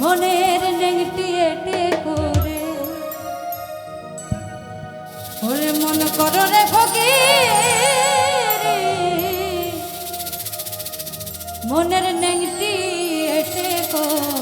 মনের নেংটি এটে করে। ওরে মন কর রে ফকি মনের নেংটি এটে করে।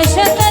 দেশেতে